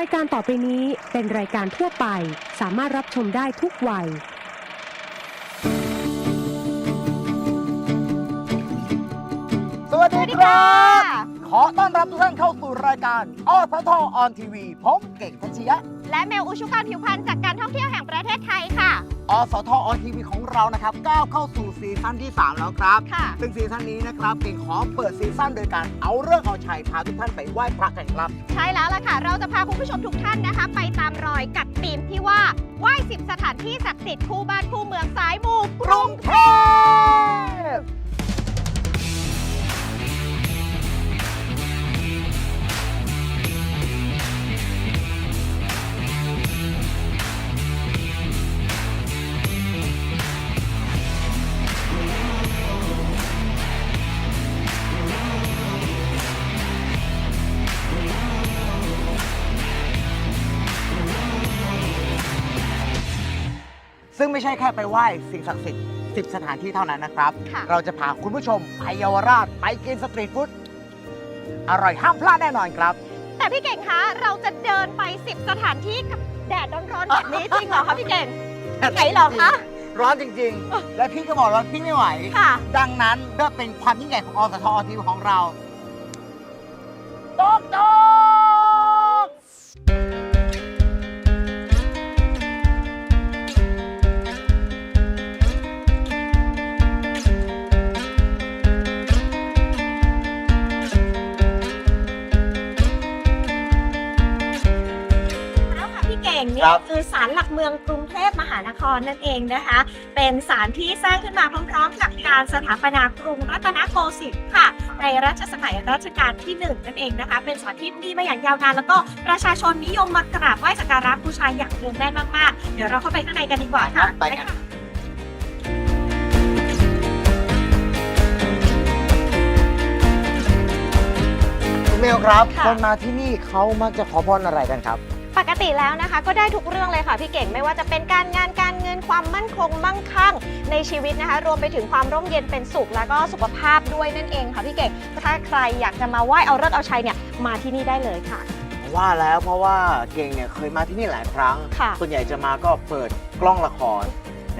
รายการต่อไปนี้เป็นรายการทั่วไป สามารถรับชมได้ทุกวัย สวัสดีครับ ขอต้อนรับทุกท่านเข้าสู่รายการอสทออนทีวีผมเก่งทัชยะ และเมลอุชุกรผิวพรรณจากการท่องเที่ยวแห่งประเทศไทยค่ะ อสทออนทีวีของเรานะครับก้าวเข้าสู่ซีซั่นที่ 3 แล้วครับ ค่ะ ซึ่งซีซั่นนี้นะครับเก่งขอเปิดซีซั่นโดยการเอาเรื่องเอาชัยพาทุกท่านไปไหว้พระกันครับ ใช่แล้วล่ะค่ะ เราจะพาคุณผู้ชมทุกท่านนะคะ ไปตามรอยกับธีมที่ว่าไหว้สิบสถานที่ศักดิ์สิทธิ์คู่บ้านคู่เมืองสายมูกรุงเท งไม่ใช่แค่ไปไหว้สิ่งศักดิ์สิทธิ์สิบสถานที่เท่านั้นนะครับ ค่ะ เราจะพาคุณผู้ชมไปเยาวราชไปกินสตรีทฟู้ดอร่อยห้ามพลาดแน่นอนครับ แต่พี่เก่งคะ เราจะเดินไปสิบสถานที่กับแดดร้อนๆแบบนี้จริงเหรอคะพี่เก่ง ไหนเหรอคะ ร้อนจริงๆ และพี่ก็บอกว่าพี่ไม่ไหว ค่ะ ดังนั้นเพื่อเป็นความยิ่งใหญ่ของอสทอทีวีของเรา ค่ะพี่เก่งคนี่รับ คือศาลหลักเมืองกรุงเทพมหานครนั่นเองนะคะ เป็นศาลที่สร้างขึ้นมาพร้อมๆ กับการสถาปนากรุงรัตนโกสินทร์ค่ะ ในรัชสมัยรัชกาลที่หนึ่งนั่นเองนะคะ เป็นศาลที่มีมาอย่างยาวนานแล้วก็ประชาชนนิยมมากราบไหว้สักการะบูชาอย่างเนืองแน่นมากๆ เดี๋ยวเราเข้าไปข้างในกันดีกว่าค่ะไปกันค่ะคุณเมลครับค่ะคนมาที่นี่เขามักจะขอพรอะไรกันครับ ปกติแล้วนะคะ ก็ได้ทุกเรื่องเลยค่ะพี่เก่งไม่ว่าจะเป็นการงานการเงินความมั่นคงมั่งคั่งในชีวิตนะคะ รวมไปถึงความร่มเย็นเป็นสุขแล้วก็สุขภาพด้วยนั่นเองค่ะพี่เก่งถ้าใครอยากจะมาไหว้เอาเลิกษ์เอาชัยเนี่ยมาที่นี่ได้เลยค่ะ ว่าแล้วเพราะว่าเก่งเนี่ยเคยมาที่นี่หลายครั้ง ค่ะ ส่วนใหญ่จะมาก็เปิดกล้องละคร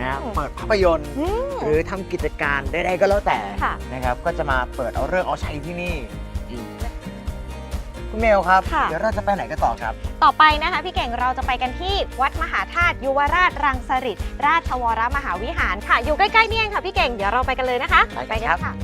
นะอืม เปิดภาพยนตร์ อืม หรือทำกิจการใดๆก็แล้วแต่ค่ะ นะครับ ก็จะมาเปิดเอาเรื่องเอาชัยที่นี่อืม คุณเมลครับ ค่ะ เดี๋ยวเราจะไปไหนกันต่อครับ ต่อไปนะคะ พี่เก่งเราจะไปกันที่วัดมหาธาตุยุวราชรังสฤษราชวรมหาวิหารค่ะ อยู่ใกล้ๆนี่เองค่ะพี่เก่งเดี๋ยวเราไปกันเลยนะคะไปกันครับ ค่ะ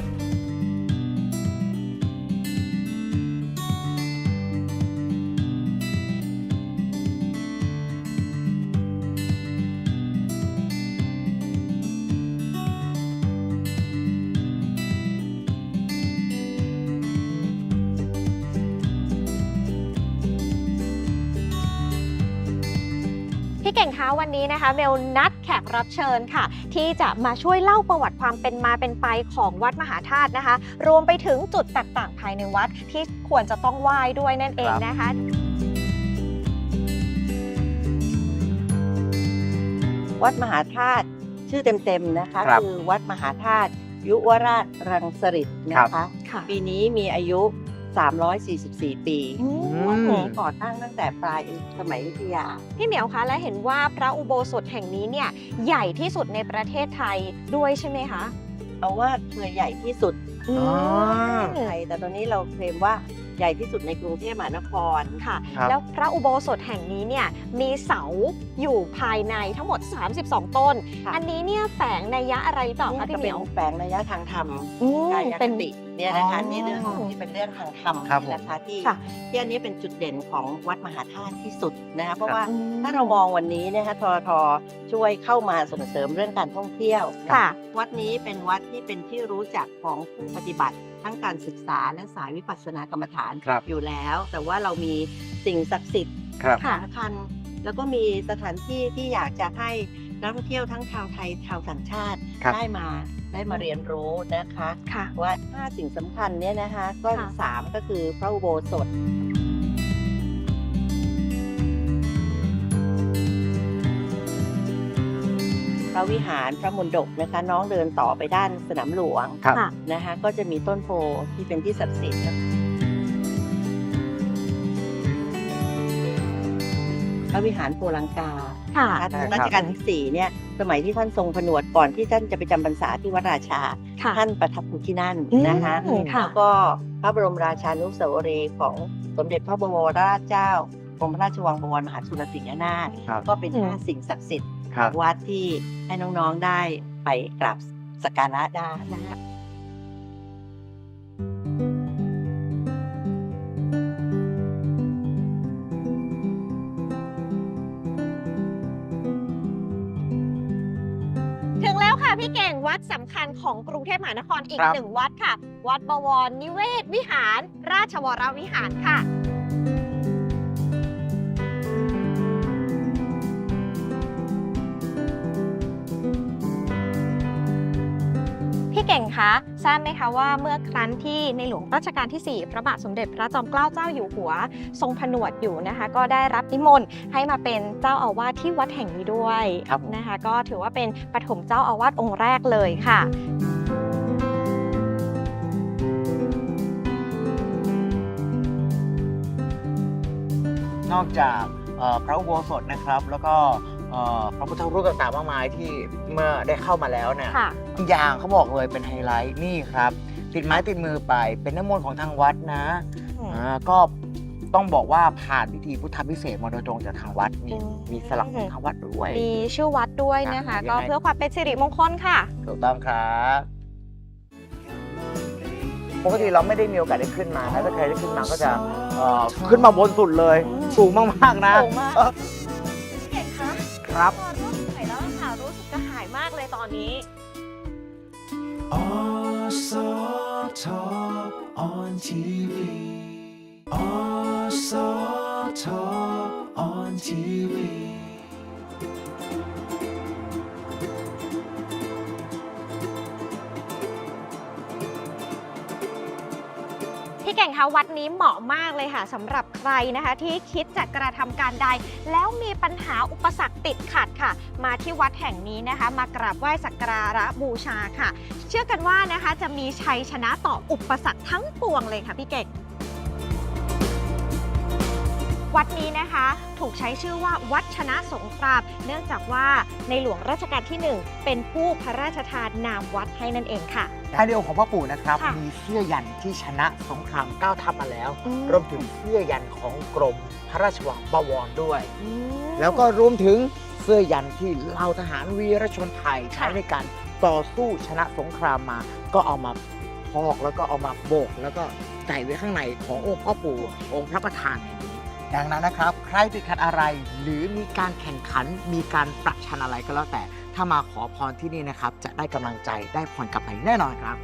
เก่งคะวันนี้นะคะเมลนัดแขกรับเชิญค่ะ ที่จะมาช่วยเล่าประวัติความเป็นมาเป็นไปของวัดมหาธาตุนะคะ รวมไปถึงจุดต่างๆ ภายในวัดที่ควรจะต้องไหว้ด้วยนั่นเองนะคะวัดมหาธาตุชื่อเต็มๆนะคะครับคือวัดมหาธาตุยุวราชรังสฤษนะคะค่ะปีนี้มีอายุ 344 ปีอืมวัดนี้ก่อตั้งตั้งแต่ปลายสมัยอยุธยา พี่เหมียวคะและเห็นว่าพระอุโบสถแห่งนี้เนี่ยใหญ่ที่สุดในประเทศไทยด้วยใช่ไหมคะเอาว่าเคยใหญ่ที่สุดอือ๋อมไทยแต่ตอนนี้เราเคลมว่าใหญ่ที่สุดในกรุงเทพมหานคร ค่ะ ครับ แล้วพระอุโบสถแห่งนี้เนี่ยมีเสาอยู่ภายในทั้งหมด 32 ต้น ค่ะ อันนี้เนี่ยแฝงนัยยะอะไรหรือเปล่านี่คะก็พี่เหเป็มีนยวแฝงระยะทางธรรมอืมกายคเป็นติ เนี่ยนะคะอ๋อนี่เรื่องที่เป็นเรื่องทางธรรมครับผม นะคะที่ค่ะ ที่อันนี้เป็นจุดเด่นของวัดมหาธาตุที่สุดนะคะเพราะว่าอืมถ้าเรามองวันนี้นะคะททช่วยเข้ามาส่งเสริมเรื่องการท่องเที่ยว ค่ะ วัดนี้เป็นวัดที่เป็นที่รู้จักของผู้ปฏิบัติ ทั้งการศึกษาและสายวิปัสสนากรรมฐานครับ อยู่แล้ว แต่ว่าเรามีสิ่งศักดิ์สิทธิ์ครับ ค่ะ สำคัญแล้วก็มีสถานที่ที่อยากจะให้ นักท่องเที่ยวทั้งชาวไทยชาวต่างชาติครับ ได้มาได้มาเรียนรู้นะคะ ค่ะ ว่าห้าสิ่งสำคัญเนี่ยนะคะก็ค่ะ สามก็คือพระอุโบสถ พระวิหารพระมณฑปนะคะน้องเดินต่อไปด้านสนามหลวงครับ ค่ะ นะคะก็จะมีต้นโพที่เป็นที่ศักดิ์สิทธิ์ระวิหารโพลังกา ค่ะนะคะใช่ครับรัชกาลที่สี่เนี่ยสมัยที่ท่านทรงผนวดก่อนที่ท่านจะไปจำพรรษาที่วัดราชาค่ะท่านประทับอยู่ที่นั่นอืมนะคะค่ะแล้วก็พระบรมราชานุสาวรีย์ของสมเด็จพระบรมราชเจ้ากรมพระราชวังบวรมหาจุลสิงหนาถครับก็เป็นอืมห้าสิ่งศักดิ์สิทธิ์ครับวัดที่ให้น้องๆได้ไปกราบสักการะได้นะคะ วัดสำคัญของกรุงเทพมหานครอีกครับหนึ่งวัดค่ะ วัดบวรนิเวศวิหาร ราชวรวิหารค่ะ พี่เก่งคะทราบไหมคะว่าเมื่อครั้นที่ในหลวงรัชกาลที่ 4 พระบาทสมเด็จพระจอมเกล้าเจ้าอยู่หัว ทรงผนวดอยู่นะคะ ก็ได้รับนิมนต์ให้มาเป็นเจ้าอาวาสที่วัดแห่งนี้ด้วยครับผม นะคะ ก็ถือว่าเป็นปฐมเจ้าอาวาสองค์แรกเลยค่ะ นอกจากเอ่อพระอุโบสถนะครับ แล้วก็เอ่อ พระพุทธรูปต่างๆมากมายที่เมื่อได้เข้ามาแล้วเนี่ยค่ะอย่างเขาบอกเลยเป็นไฮไลท์นี่ครับ ติดไม้ติดมือไปเป็นน้ำมนต์ของทางวัดนะอืม อ่าก็ต้องบอกว่าผ่านพิธีพุทธพิเศษกมาโดยตรงจากทางวัดมีอืม มีสลักของทางวัดด้วย มีชื่อวัดด้วยนะคะยังไง ก็เพื่อความเป็นสิริมงคลค่ะ ถูกต้องครับปกติเราไม่ได้มีโอกาสได้ขึ้นมานะถ้าใครได้ขึ้นมาก็จะเอ่อขึ้นมาบนสุดเลย สูงมากๆนะสูงมาก เออพี่เก่ง คะครับพอร่วมสมัยแล้วค่ะรู้สึกกระหายมากเลยตอนนี้ Awesome Talk on TV. Awesome Talk on TV. พี่เก่งคะวัดนี้เหมาะมากเลยค่ะสำหรับใครนะคะ ที่คิดจะกระทำการใด แล้วมีปัญหาอุปสรรคติดขัดค่ะ มาที่วัดแห่งนี้นะคะ มากราบไหว้สักการะบูชาค่ะ เชื่อกันว่านะคะจะมีชัยชนะต่ออุปสรรคทั้งปวงเลยค่ะพี่เก่ง วัดนี้นะคะ ถูกใช้ชื่อว่าวัดชนะสงครามเนื่องจากว่าในหลวงรัชกาลที่หนึ่งเป็นผู้พระราชทานนามวัดให้นั่นเองค่ะ ท้ายเดียวของพ่อปู่นะครับ ค่ะมีเสื้อยันที่ชนะสงครามก้าวทัพมาแล้ว อืม รวมถึงเสื้อยันของกรมพระราชวังบวรด้วย อืม แล้วก็รวมถึงเสื้อยันที่เหล่าทหารวีรชนไทยใช้ค่ะ ในการต่อสู้ชนะสงครามมา ก็เอามาพอกแล้วก็เอามาโบก แล้วก็ใส่ไว้ข้างในขององค์พ่อปู่องค์พระประธานในนี้ ดังนั้นนะครับ ใครติดขัดอะไร หรือมีการแข่งขัน มีการประชันอะไรก็แล้วแต่ ถ้ามาขอพรที่นี่นะครับ จะได้กำลังใจได้พรกลับไปแน่นอนครับ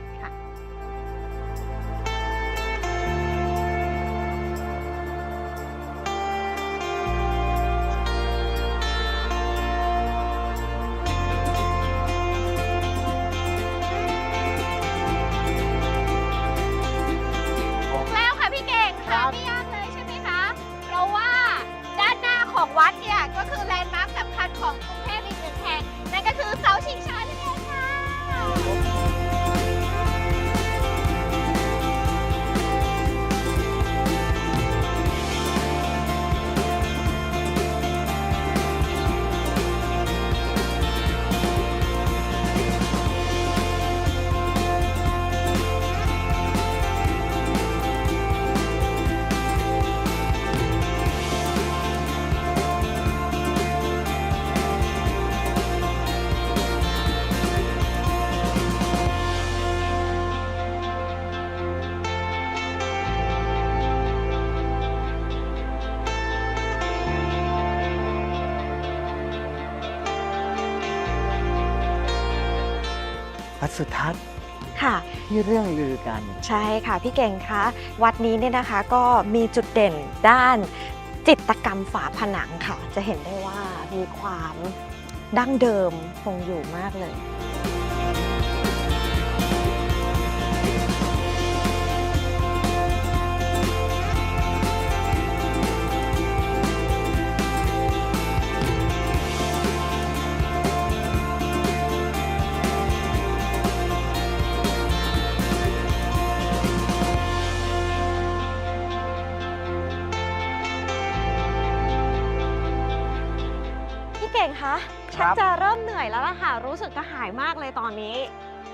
สุทัศน์ค่ะ ที่เรื่องลือกัน ใช่ค่ะพี่เก่งคะวัดนี้เนี่ยนะคะก็มีจุดเด่นด้านจิตรกรรมฝาผนังค่ะ จะเห็นได้ว่ามีความดั้งเดิมคงอยู่มากเลย คะคชัรักบ จะเริ่มเหนื่อยแล้วล่ะค่ะ รู้สึกกระหายมากเลยตอนนี้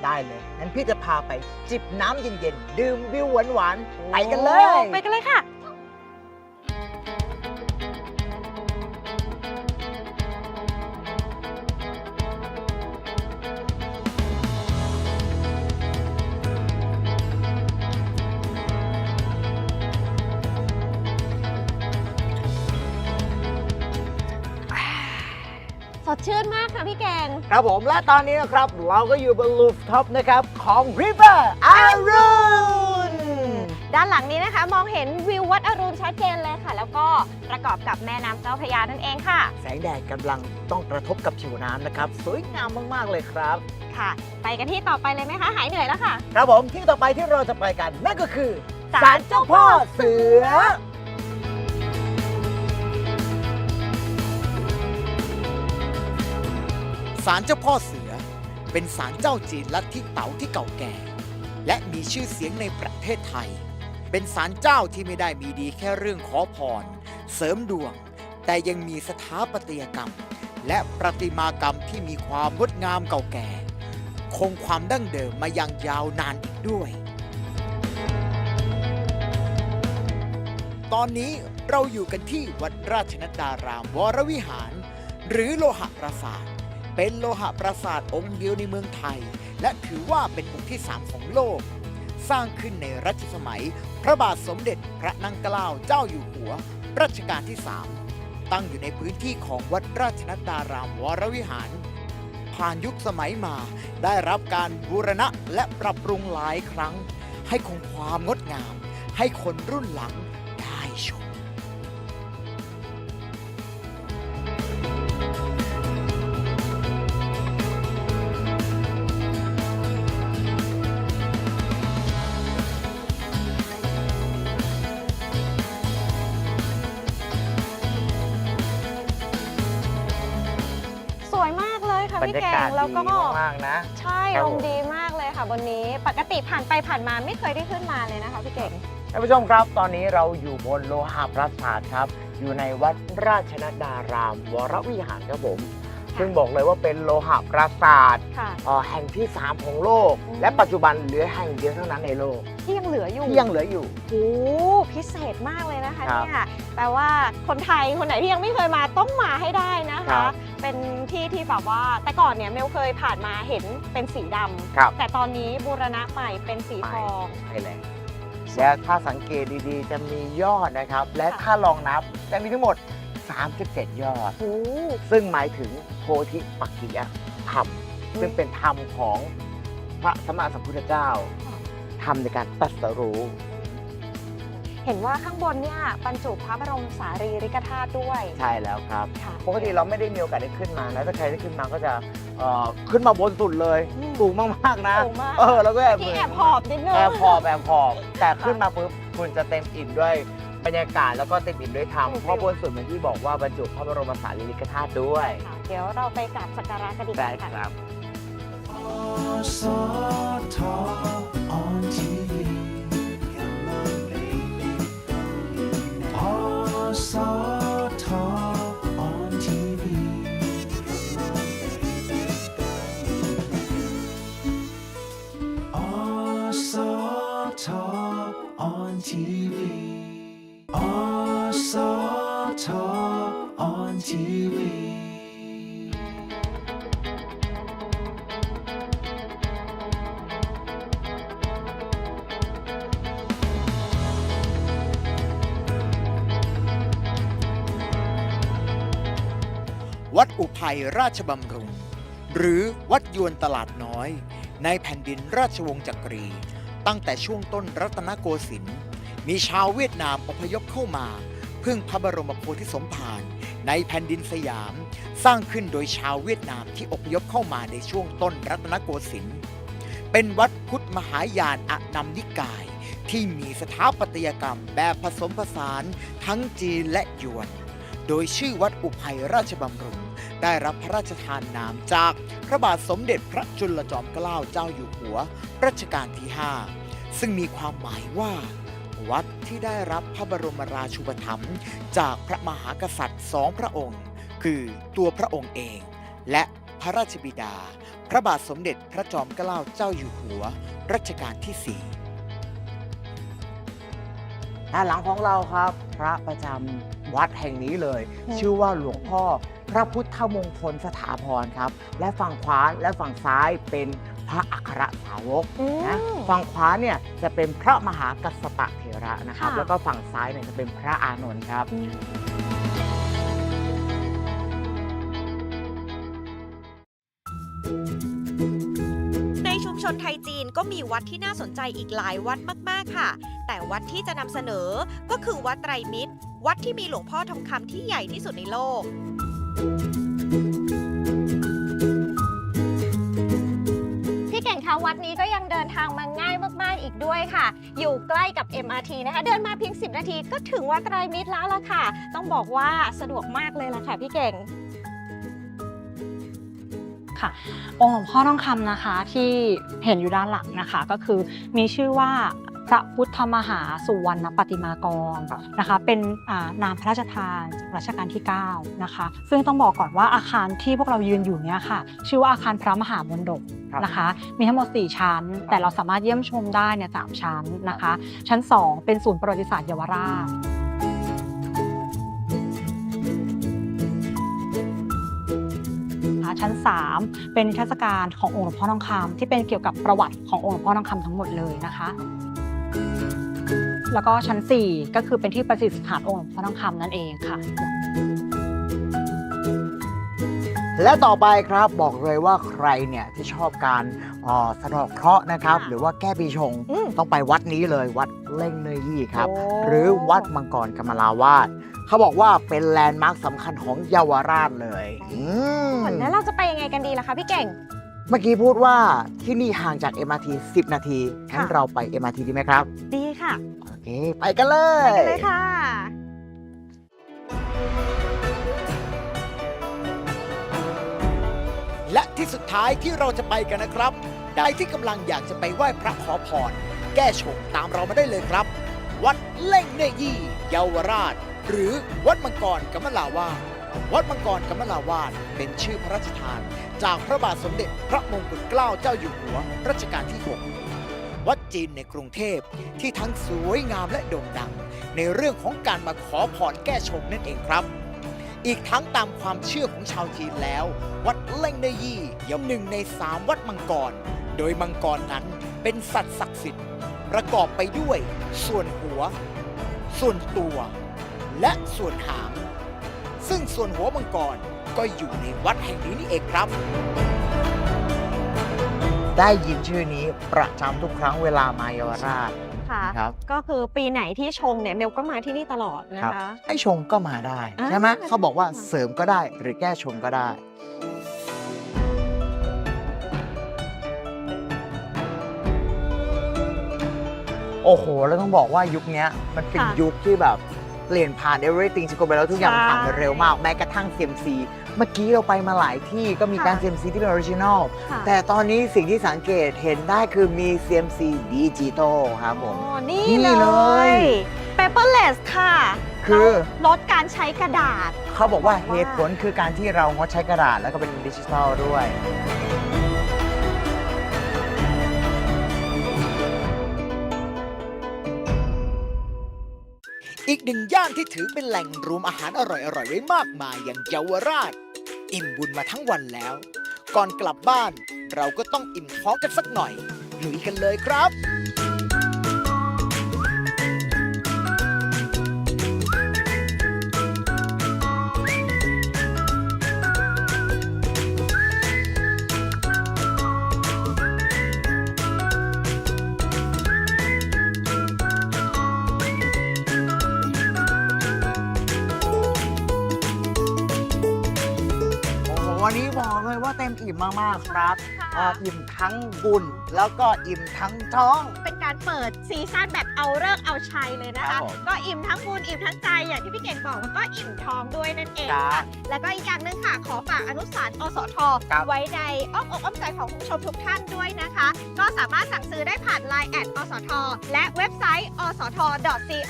ได้เลยงั้นพี่จะพาไปจิบน้ำเย็นๆ ดื่มวิวหวานๆ ไปกันเลย โอ้ไปกันเลยค่ะ สดชื่นมากค่ะพี่เก่งครับผมและตอนนี้นะครับ เราก็อยู่บนลูฟท็อปนะครับ ของ River อารุณด้านหลังนี้นะคะ มองเห็นวิววัดอรุณชัดเจนเลยค่ะ แล้วก็ประกอบกับแม่น้ำเจ้าพระยานั่นเองค่ะ แสงแดดกำลังต้องกระทบกับผิวน้ำนะครับ สวยงามมาก ๆ เลยครับ ค่ะ ไปกันที่ต่อไปเลยไหมคะหายเหนื่อยแล้วค่ะ ครับผมที่ต่อไปที่เราจะไปกันนั่นก็คือศาลศาลเจ้าพ่อเสือาลเจ้าพ่อเสือ เป็นศาลเจ้าจีนลัทธิเต๋าที่เก่าแก่ และมีชื่อเสียงในประเทศไทย เป็นศาลเจ้าที่ไม่ได้มีดีแค่เรื่องขอพร เสริมดวง แต่ยังมีสถาปัตยกรรม และประติมากรรมที่มีความงดงามเก่าแก่ คงความดั้งเดิมมายังยาวนานอีกด้วย ตอนนี้เราอยู่กันที่วัดราชนัดดารามวรวิหาร หรือโลหะปราสาท เป็นโลหะปราสาทองค์เดียวในเมืองไทย และถือว่าเป็นองค์ที่ 3 ของโลก สร้างขึ้นในรัชสมัย พระบาทสมเด็จพระนางเกล้าเจ้าอยู่หัว รัชกาลที่ 3 ตั้งอยู่ในพื้นที่ของวัดราชนัดดารามวรวิหาร ผ่านยุคสมัยมาได้รับการบูรณะและปรับปรุงหลายครั้ง ให้คงความงดงาม ให้คนรุ่นหลังได้ชม แล้วก็ดีมากๆนะ ใช่ครับลผมมดีมากเลยค่ะบนนี้ ปกติผ่านไปผ่านมาไม่เคยได้ขึ้นมาเลยนะคะพี่เก่งท่านผู้ชมครับ ตอนนี้เราอยู่บนโลหะปราสาทครับ อยู่ในวัดราชนัดดาราม วรวิหารครับผม ซึ่งบอกเลยว่าเป็นโลหะปราสาทค่ะเอ่อแห่งที่ 3 ของโลกอืมและปัจจุบันเหลือแห่งเดียวเท่านั้นในโลก ที่ยังเหลืออยู่ที่ยังเหลืออยู่โอ้พิเศษมากเลยนะคะครับเนี่ยแปลว่าคนไทยคนไหนที่ยังไม่เคยมาต้องมาให้ได้นะครัคะบเป็นที่ที่แบบว่าแต่ก่อนเนี่ยเมลเคยผ่านมาเห็นเป็นสีดำครับแต่ตอนนี้บูรณะใหม่เป็นสีทองใช่แล้วแล้วถ้าสังเกตดีๆ จะมียอดนะครับ และค่ะถ้าลองนับจะมีทั้งหมด 37 ยอด โอ้ซึ่งหมายถึงโพธิปักขิยธรรมอืมซึ่งเป็นธรรมของพระสมมาสัมพุทธเจ้าค่ะทำในการตรัสรู้ เห็นว่าข้างบนเนี่ยบรรจุพระบรมสารีริกธาตุด้วย ใช่แล้วครับ ค่ะ ปกติเราไม่ได้มีโอกาสได้ขึ้นมานะถ้าใครได้ขึ้นมาก็จะเอ่อขึ้นมาบนสุดเลยอืม สูงมากๆนะ สูงมากเออแล้วก็แอบที่แอบหอบนิดนึง แอบหอบแอบหอบแต่ขึ้นมาปุ๊บคุณจะเต็มอิ่มด้วย บรรยากาศแล้วก็เต็มอิ่มด้วยธรรมอืมเพราะบนสุดเหมือนที่บอกว่าบรรจุพระบรมสารีริกธาตุด้วยค่ะเดี๋ยวเราไปกราบสักการะกันดีกได้ว่าคค่ะ รับ Awesome Talk on TV. Come on, baby. Awesome ยราชบำรุง หรือวัดยวนตลาดน้อย ในแผ่นดินราชวงศ์จักรี ตั้งแต่ช่วงต้นรัตนโกสินทร์มีชาวเวียดนามอพยพเข้ามา พึ่งพระบรมโพธิสมภารในแผ่นดินสยาม สร้างขึ้นโดยชาวเวียดนามที่อพยพเข้ามาในช่วงต้นรัตนโกสินทร์เป็นวัดพุทธมหายานอนัมนิกาย ที่มีสถาปัตยกรรมแบบผสมผสานทั้งจีนและยวน โดยชื่อวัดอุภัยราชบำรุง ได้รับพระราชทานนามจากพระบาทสมเด็จพระจุลจอมเกล้าเจ้าอยู่หัว รัชกาลที่ 5 ซึ่งมีความหมายว่า วัดที่ได้รับพระบรมราชูปถัมภ์จากพระมหากษัตริย์สองพระองค์ คือตัวพระองค์เอง และพระราชบิดา พระบาทสมเด็จพระจอมเกล้าเจ้าอยู่หัว รัชกาลที่ 4 ด้านหลังของเราครับ พระประจำ วัดแห่งนี้เลย ชื่อว่าหลวงพ่อ พระพุทธมงคลสถาพรครับ และฝั่งขวาและฝั่งซ้ายเป็นพระอัครสาวกอืมนะฝั่งขวาเนี่ยจะเป็นพระมหากัสสปะเถระนะครับค่ะแล้วก็ฝั่งซ้ายเนี่ยจะเป็นพระอานนท์ครับในชุมชนไทยจีนก็มีวัดที่น่าสนใจอีกหลายวัดมาก ๆ ค่ะ แต่วัดที่จะนำเสนอก็คือวัดไตรมิตร วัดที่มีหลวงพ่อทองคำที่ใหญ่ที่สุดในโลก พี่เก่งคะวัดนี้ก็ยังเดินทางมาง่ายมาก ๆ อีกด้วยค่ะ อยู่ใกล้กับ MRT นะคะ เดินมาเพียง 10 นาทีก็ถึงวัดไตรมิตรแล้วล่ะค่ะ ต้องบอกว่าสะดวกมากเลยล่ะค่ะพี่เก่ง ค่ะองค์หลวงพ่อทองคำนะคะที่เห็นอยู่ด้านหลังนะคะ ก็คือมีชื่อว่า พระพุทธมหาสุวรรณปฏิมากรนะคะ เป็นอ่านามพระราชทานจากรัชกาลที่ 9 นะคะ ซึ่งต้องบอกก่อนว่าอาคารที่พวกเรายืนอยู่เนี่ยค่ะ ชื่อว่าอาคารพระมหามนดบครับนะคะ มีทั้งหมด 4 ชั้น แต่เราสามารถเยี่ยมชมได้เนี่ยสามชั้นนะคะ ชั้น 2 เป็นศูนย์ประวัติศาสตร์เยาวราชนะคะชั้น 3 เป็นนิทรรศการขององค์หลวงพ่อทองคำที่เป็นเกี่ยวกับประวัติขององค์หลวงพ่อทองคำทั้งหมดเลยนะคะ แล้วก็ชั้น 4 ก็คือเป็นที่ประดิษฐานองค์หลวงพ่อทองคำนั่นเองค่ะ และต่อไปครับบอกเลยว่าใครเนี่ยที่ชอบการเอ่อสะเดอกเคราะห์นะครับ ค่ะหรือว่าแก้ปีชง อืมต้องไปวัดนี้เลยวัดเล่งเนยยี่ครับ โอ้ หรือวัดมังกรกำมะลาวาดเขาบอกว่าเป็นแลนด์มาร์คสำคัญของเยาวราชเลยอืมแล้วเราจะไปยังไงกันดีล่ะคะพี่เก่ง เมื่อกี้พูดว่าที่นี่ห่างจาก MRT 10 นาทีงั้นค่ะ เราไป MRT ดีไหมครับ ดีค่ะโอเค ไปกันเลไปย กันเลยค่ะ และที่สุดท้ายที่เราจะไปกันนะครับใดที่กำลังอยากจะไปไหว้พระขอพร แก้ชงตามเรามาได้เลยครับ วัดเล่งเนยี่เยาวราช หรือวัดมังกรกำมะลาวาดวัดมังกรกำมะลาวาดเป็นชื่อพระราชทาน จากพระบาทสมเด็จพระมงกุฎเกล้าเจ้าอยู่หัวรัชกาลที่ 6 วัดจีนในกรุงเทพ ที่ทั้งสวยงามและโด่งดัง ในเรื่องของการมาขอพรแก้ชงนั่นเองครับ อีกทั้งตามความเชื่อของชาวจีนแล้ว วัดเล่งเนยี่ยังหนึ่งในสามวัดมังกร โดยมังกรนั้นเป็นสัตว์ศักดิ์สิทธิ์ ประกอบไปด้วย ส่วนหัว ส่วนตัว และส่วนหางซึ่งส่วนหัวมังกรก็อยู่ในวัดแห่งนี้นี่เองครับ ได้ยินชื่อนี้ประจำทุกครั้งเวลามาเยาวราช ค่ะครับ ก็คือปีไหนที่ชงเนี่ยเมลก็มาที่นี่ตลอดนะครับ คะ ให้ชงก็มาได้ อ่า ใช่ไหมเขาบอกว่าเสริมก็ได้หรือแก้ชงก็ได้ โอ้โห แล้วต้องบอกว่ายุคเนี้ยมันเป็นค่ะยุคที่แบบเปลี่ยนผ่าน everything สกุลไปแล้วทุกอย่างใช่ ผ่านไปเร็วมาก แม้กระทั่ง CMC เมื่อกี้เราไปมาหลายที่ก็มีการ ค่ะ CMC ที่เป็นออริจินอลค่ะ แต่ตอนนี้สิ่งที่สังเกตเห็นได้คือมี CMC ดิจิตอลครับผม อ๋อนี่นี่เลเลย ย paperless ค่ะคือลดการใช้กระดาษ เขาบอกว่าบอกว่าเหตุผลคือการที่เรางดใช้กระดาษแล้วก็เป็นดิจิทัลด้วย อีกหนึ่งย่านที่ถือเป็นแหล่งรวมอาหารอร่อยๆไว้มากมายอย่างเยาวราช อิ่มบุญมาทั้งวันแล้ว ก่อนกลับบ้านเราก็ต้องอิ่มท้องกันสักหน่อยลุยกันเลยครับ มอิ่มมากๆครับค่ะเอ่ออิ่มทั้งบุญแล้วก็อิ่มทั้งท้องเป็น การการเปิดซีซั่นแบบเอาเลิกษ์เอาชัยเลยนะครัคะ บผมก็อิ่มทั้งบุญอิ่มทั้งใจอย่างที่พี่เก่งบอกมันก็อิ่มท้องด้วยนั่นเองครัค่ะ บแล้วก็อีกอย่างหนึ่งค่ะขอฝากอนุสารณ์อสทครับ ไว้ในอ้อมอกอ้อมใจของคุณผู้ชมทุกท่านด้วยนะคะ ก็สามารถสั่งซื้อได้ผ่าน Line แอดอสทและเว็บไซต์ อสท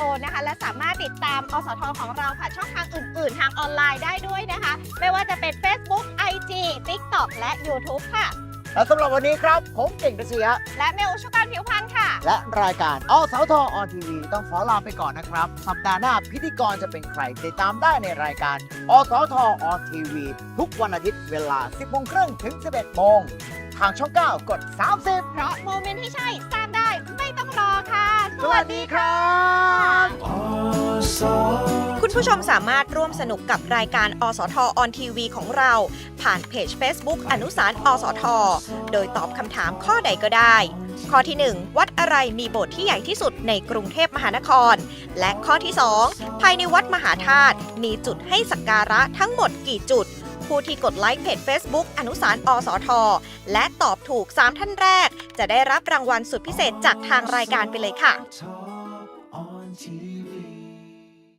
co นะคะ และสามารถติดตามอสทของเราผ่านช่องทางอื่น ๆ ทางออนไลน์ได้ด้วยนะคะ ไม่ว่าจะเป็น Facebook IG TikTok และ YouTube ค่ะ และสำหรับวันนี้ครับ ผมเก่งกระเสียและเมลชุการผิวพรรณค่ะ และรายการอสทออนทีวีต้องขอลาไปก่อนนะครับ สัปดาห์หน้าพิธีกรจะเป็นใครติดตามได้ในรายการอสทออนทีวีทุกวันอาทิตย์เวลา 10โมงครึ่งถึง 11โมงทางช่อง 9 กด 30 เพราะโมเมนต์ที่ใช่สร้างได้ไม่ต้องรอค่ะ สวัสดีครับอสคุณผู้ชมสามารถ ร่วมสนุกกับรายการอสทออนทีวีของเรา ผ่านเพจ Facebook อนุสารอสท โดยตอบคำถามข้อใดก็ได้ ข้อที่ 1 วัดอะไรมีโบสถ์ที่ใหญ่ที่สุดในกรุงเทพมหานคร และข้อที่ 2 ภายในวัดมหาธาตุมีจุดให้สักการะทั้งหมดกี่จุดผู้ที่กดไลค์เพจ Facebook อนุสารอสทและตอบถูก 3 ท่านแรก จะได้รับรางวัลสุดพิเศษจากทางรายการไปเลยค่ะ